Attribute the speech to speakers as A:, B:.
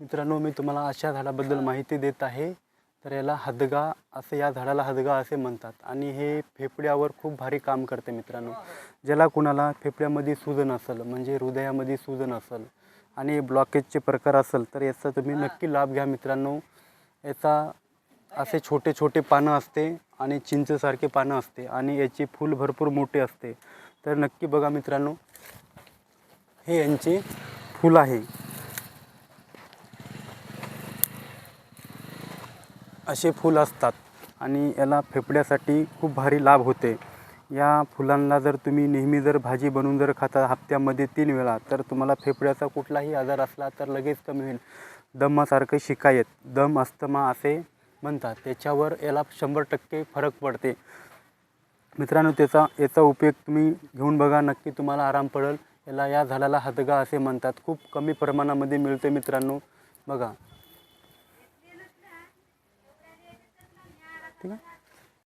A: मित्रांनो मी तुम्हाला अशा झाडाबद्दल माहिती देत आहे. तर याला हदगा असं या झाडाला हदगा असे म्हणतात. आणि हे फेफड्यावर खूप भारी काम करते मित्रांनो. ज्याला कुणाला फेफड्यामध्ये सूजन असेल म्हणजे हृदयामध्ये सूजन असेल आणि ब्लॉकेजचे प्रकार असेल तर याचा तुम्ही नक्की लाभ घ्या मित्रांनो. याचा असे छोटे छोटे पानं असते आणि चिंचसारखे पानं असते आणि याची फूल भरपूर मोठे असते. तर नक्की बघा मित्रांनो हे यांचे फूल आहे. असे फूल असतात आणि याला फेफड्यासाठी खूप भारी लाभ होते. या फुलांना जर तुम्ही नेहमी जर भाजी बनवून जर खाता हप्त्यामध्ये तीन वेळा तर तुम्हाला फेफड्याचा कुठलाही आजार असला तर लगेच कमी होईल. दमासारखं शिकायत. दम अस्थमा असे म्हणतात. त्याच्यावर याला शंभर टक्के फरक पडते. मित्रांनो त्याचा याचा उपयोग तुम्ही घेऊन बघा. नक्की तुम्हाला आराम पडेल. याला या झाडाला हदगा असे म्हणतात. खूप कमी प्रमाणामध्ये मिळते मित्रांनो. बघा. 对吧？